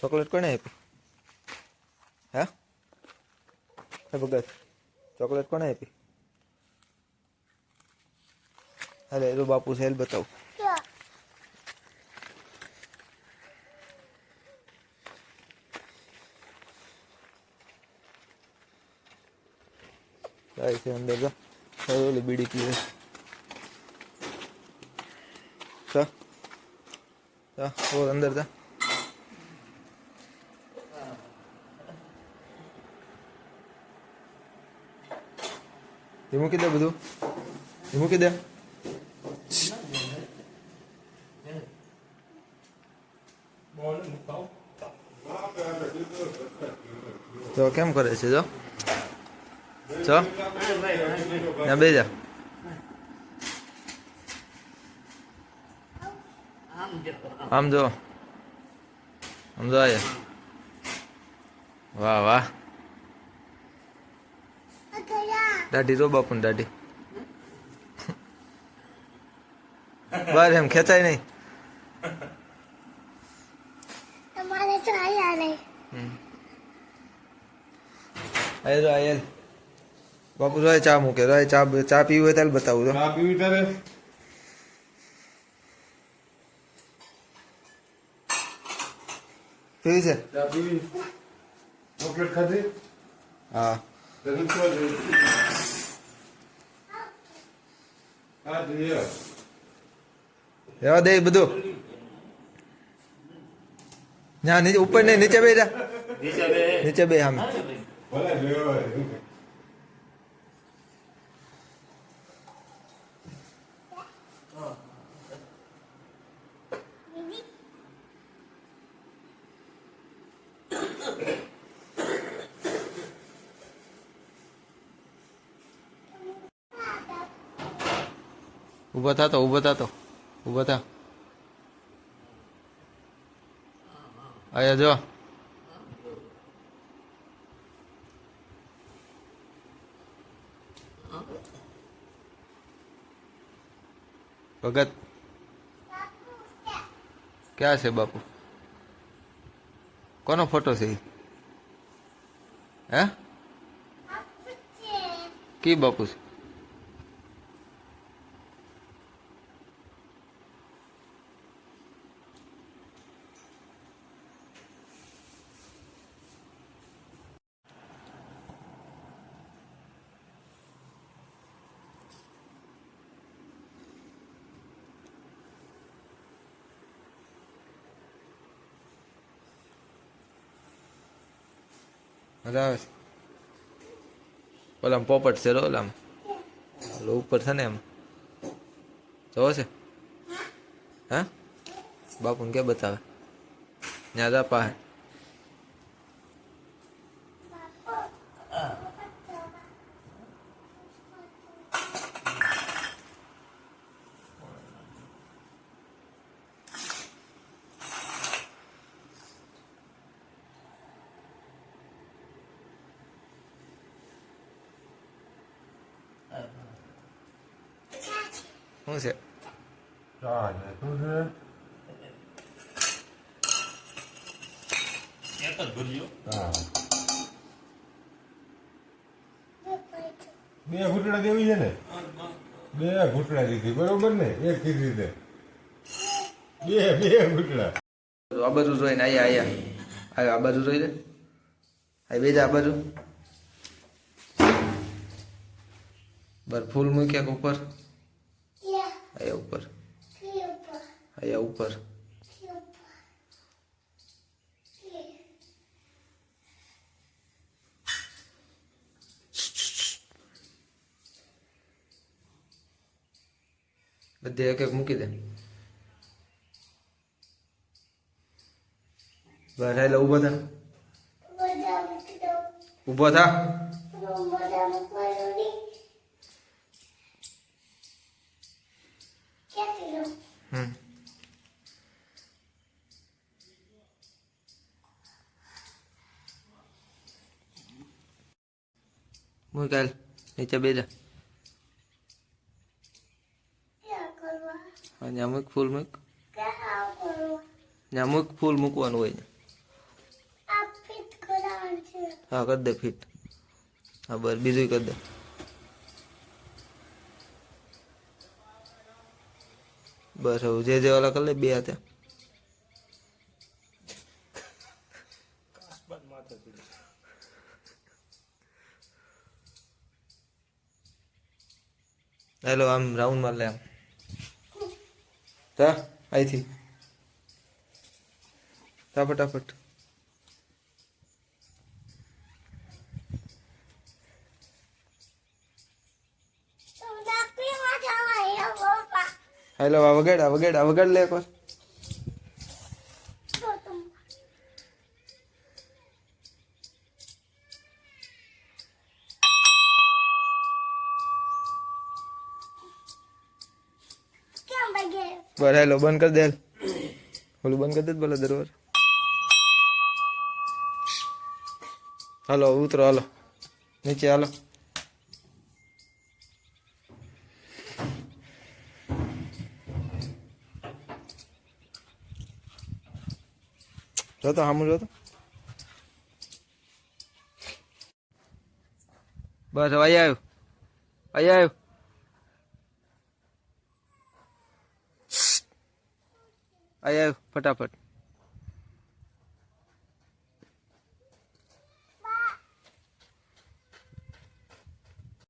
Chocolate कौन है? हा? चॉकलेट कौन है? अरे तो बापू सेल बताओ. ऐसे अंदर जा. चलो बीड़ी पी सा, जा और अंदर जा. એ મૂકી દે બધું. એ મૂકી દે. તો કેમ કરે છે, જો? છો ના બે જા. આમ જો. આમ જો વાહ વાહ. દાઢી રો બાપુ દાઢી બસ એમ ખેંચાય નહીં તમારે તો આયા નહીં આયે જો આયે બાપુ જો ચા મૂકે જો ચા ચા પીવી હોય ત્યારે બતાવું જો ચા પીવી તારે પીવી છે ચા પીવી ચોકલેટ ખાધી હા રેવા દે બધું. ના નીચે ઉપર નહીં નીચે બે જા. નીચે બે આમ ભલે લેવાય ઊભો થતો ઊભો થતો ઊભો થા આયા જો ભગત ક્યાં છે બાપુ કોનો ફોટો છે ઈ? હે કી બાપુ છે મજા આવે છે. ઓલામ પોપટ છે ઓલામ. ઓલો ઉપર છે ને એમ. જોવો છે? હા? બાપુને કે બતાવે? ત્યાં જા પાસે શું છે બે ઘૂંટડા દેવી છે ને બે ઘૂંટડા દીધી બરોબર ને એક કીધી તે બે બે ઘૂંટડા આ બાજુ જોઈને આયા આયા આ બાજુ જોઈ લે આ બેજા આ બાજુ બર ફૂલ મૂક્યા ઉપર આયા ઉપર બધે એક એક મૂકી દે બસ એટલે ઊભો થા ઊભો થા મુકેલ નીચે બેજા અમુક ફૂલ મૂક. અમુક ફૂલ મૂકવાનું હોય હા, કરી દે ફિટ. હા, બસ બીજું કરી દે. બસ, હવે જે જે ઓલા કરી લે, બે હતા હેલો આમ રાઉન્ડ માર લે આમ. તા અહીંથી ફટાફટ તો પપ્પા હેલો આ વગેડ આ વગાડ આ વગાડ લે બગે બર હેલો બંધ કરી દે હાલ. ઓલું બંધ કરી દે બોલો દરવાર હાલો ઉતરો હાલો નીચે હાલો જોતો સામું જોતો બસ હવે અહીં આવ્યું અહીં આવ્યું આવ્યું ફટાફટ.